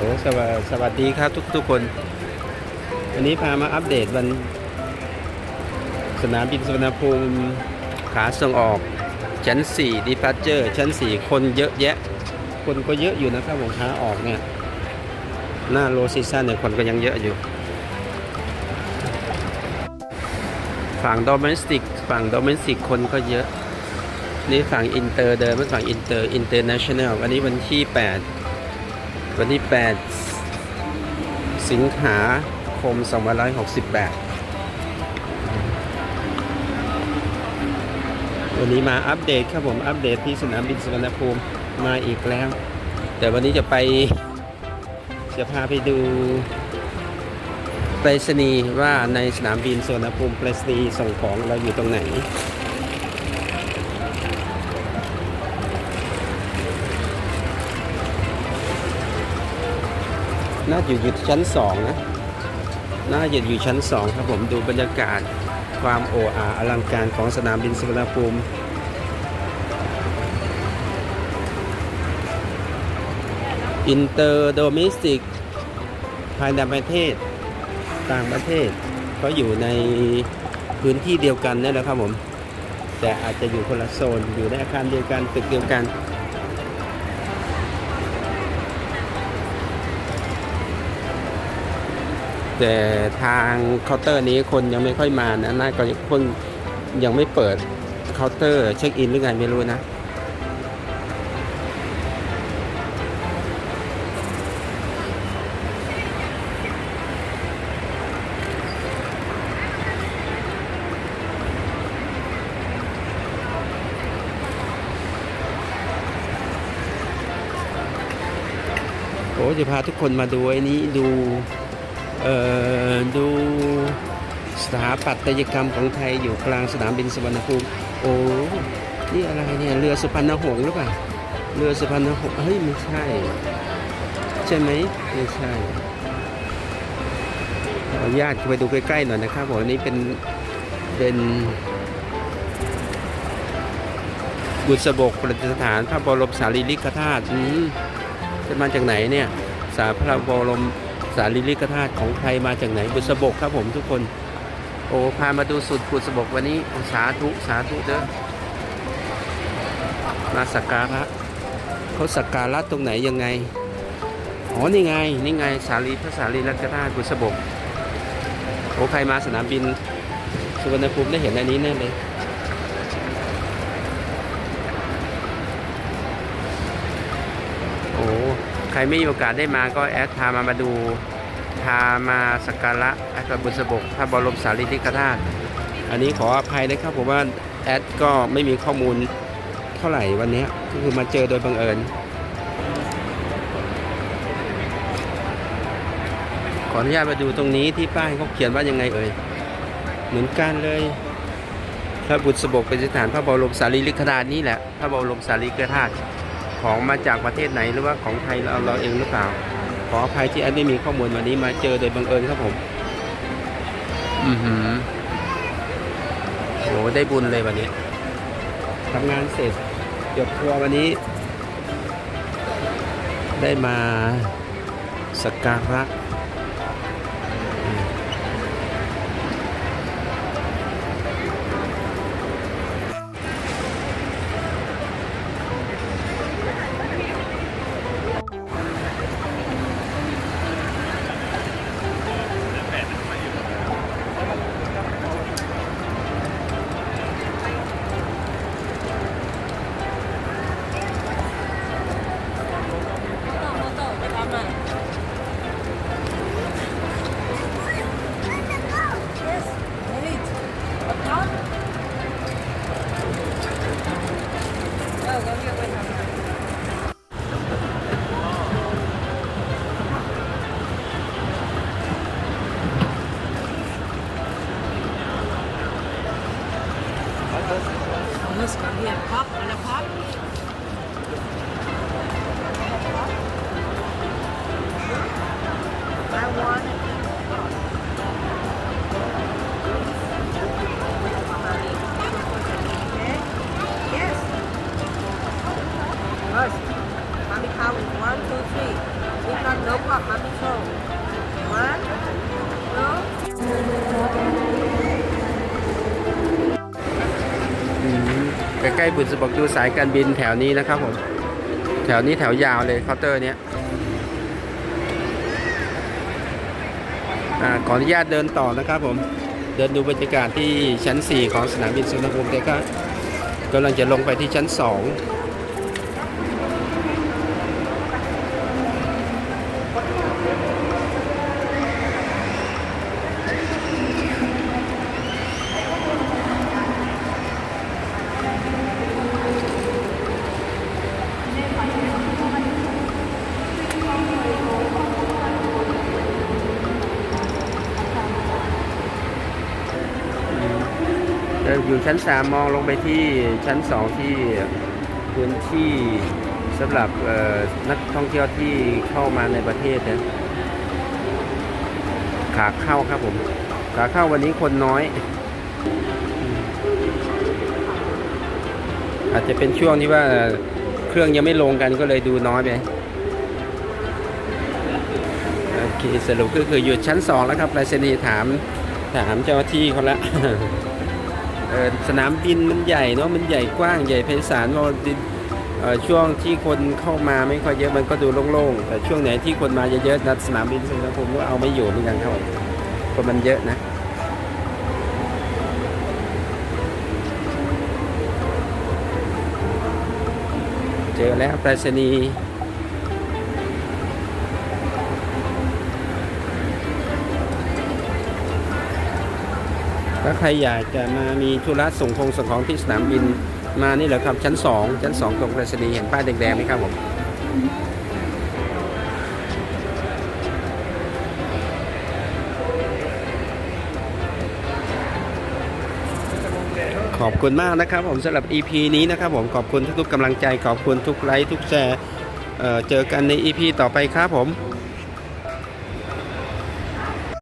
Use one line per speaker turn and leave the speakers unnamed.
โอ้สวัสสวัสดีครับทุกทุกคน วันนี้พามาอัปเดตวัน สนามบินสุวรรณภูมิขาส่งออกชั้น4 departure ชั้น 4 คนเยอะแยะ คนก็เยอะอยู่นะครับผมขาออกเนี่ย หน้าโลซีซั่นเนี่ยคนก็ยังเยอะอยู่ ฝั่ง domestic ฝั่ง domestic คนก็เยอะ นี่ฝั่งอินเตอร์เดินเป็นฝั่งอินเตอร์อินเตอร์เนชั่นแนลวันนี้วันที่ 8 วันที่ 8 สิงหาคม 2568 วันนี้มาอัปเดตครับผม อัปเดตที่สนามบินสุวรรณภูมิมาอีกแล้ว แต่วันนี้จะไป จะพาไปดูไปรษณีย์ว่าในสนามบินสุวรรณภูมิไปรษณีย์ส่งของเราอยู่ตรงไหน น่าจะอยู่ชั้นสองนะ น่าจะอยู่ชั้นสองครับผมดูบรรยากาศความโอ้อาอลังการของสนามบินสุวรรณภูมิอินเตอร์โดมิสติกภายในประเทศต่างประเทศก็อยู่ในพื้นที่เดียวกันนั่นแหละครับผม แต่อาจจะอยู่คนละโซนอยู่ในอาคารเดียวกันตึกเดียวกัน แต่ทางเคาน์เตอร์นี้คนยังไม่ค่อยมานะน่าก็เพิ่งยังไม่เปิดเคาน์เตอร์เช็คอินหรือไงไม่รู้นะโอ้จะพาทุกคนมาดูไอ้นี้ดู ดูสถาปัตยกรรมของไทยอยู่กลางสนามบินสุวรรณภูมิ โอ้ นี่อะไรเนี่ย เรือสุพรรณหงส์หรือเปล่า เรือสุพรรณหงส์เฮ้ยไม่ใช่ ใช่ไหมไม่ใช่ขออนุญาตไปดูใกล้ๆหน่อยนะครับผมอันนี้เป็นเป็นบุษบกประดิษฐานพระบรมสารีริกธาตุอืมจะมาจากไหนเนี่ย สาพระบรม สารีริกธาตุของไทยมาจากไหนบุษบกครับผมทุกคน โอ้พามาดูสุดบุษบกวันนี้สาธุสาธุเด้อมาสักการะเขาสักการะตรงไหนยังไงอ๋อนี่ไงนี่ไงสารีพระสารีริกธาตุบุษบกโอ้ใครมาสนามบินสุวรรณภูมิได้เห็นอันนี้แน่เลย โอ้ ใค รไม่มีโอกาสได้มาก็แอดพามามาดูพามาสักการะพระบุษบกพระบรมสารีริกธาตุอันนี้ขออภัยนะครับผมว่าแอดก็ไม่มีข้อมูลเท่าไหร่วันนี้ก็คือมาเจอโดยบังเอิญขออนุญาตมาดูตรงนี้ที่ป้ายเขาเขียนว่ายังไงเอ่ยเหมือนกันเลยพระบุษบกเป็นสถานพระบรมสารีริกธาตุนี่แหละพระบรมสารีริกธาตุ ของมาจากประเทศไหนหรือว่าของไทยเราเราเองหรือเปล่า ขออภัยที่แอดไม่มีข้อมูลวันนี้มาเจอโดยบังเอิญครับผม อือหือโหได้บุญเลยวันนี้ทำงานเสร็จจบทัวร์วันนี้ ได้มาสักการะ เห็
ดพับอันละพับ妈咪 count one, two, three. We three，if not no mommy show one。
ใกล้ๆบุษบกดูสายการบินแถวนี้นะครับผมแถวนี้แถวยาวเลยเคาน์เตอร์เนี้ยอขออนุญาตเดินต่อนะครับผมเดินดูบรรยากาศที่ชั้น 4 ของสนามบินสุวรรณภูมิแต่ก็กำลังจะลงไปที่ชั้น 2 อยู่ชั้น 3 มองลงไปที่ชั้น 2 ที่พื้นที่สำหรับนักท่องเที่ยวที่เข้ามาในประเทศนะขาเข้าครับผมขาเข้าวันนี้คนน้อย อาจจะเป็นช่วงที่ว่าเครื่องยังไม่ลงกันก็เลยดูน้อยไปโอเคสรุปก็คืออยู่ชั้น2แล้วครับไปรษณีย์ถามถามเจ้าที่เขาละ สนามบินมันใหญ่เนาะมันใหญ่กว้างใหญ่ไพศาลพอดิเอ่อช่วงที่คนเข้ามาไม่ค่อยเยอะมันก็ดูโล่งๆ แต่ช่วงไหนที่คนมาเยอะๆนัดสนามบินสุวรรณภูมิก็เอาไม่อยู่เหมือนกันครับผมเพราะมันเยอะนะเจอแล้วไปรษณีย์ ถ้าใครอยากจะมามีธุระส่งคงส่งของที่สนามบินมานี่แหละครับชั้น 2 ชั้น 2 ตรงไปรษณีย์เห็นป้ายแดงๆไหมครับผมขอบคุณมากนะครับผมสำหรับ EP นี้นะครับผมขอบคุณทุกๆกำลังใจขอบคุณทุกไลค์ทุกแชร์เจอกันใน EP ต่อไปครับผม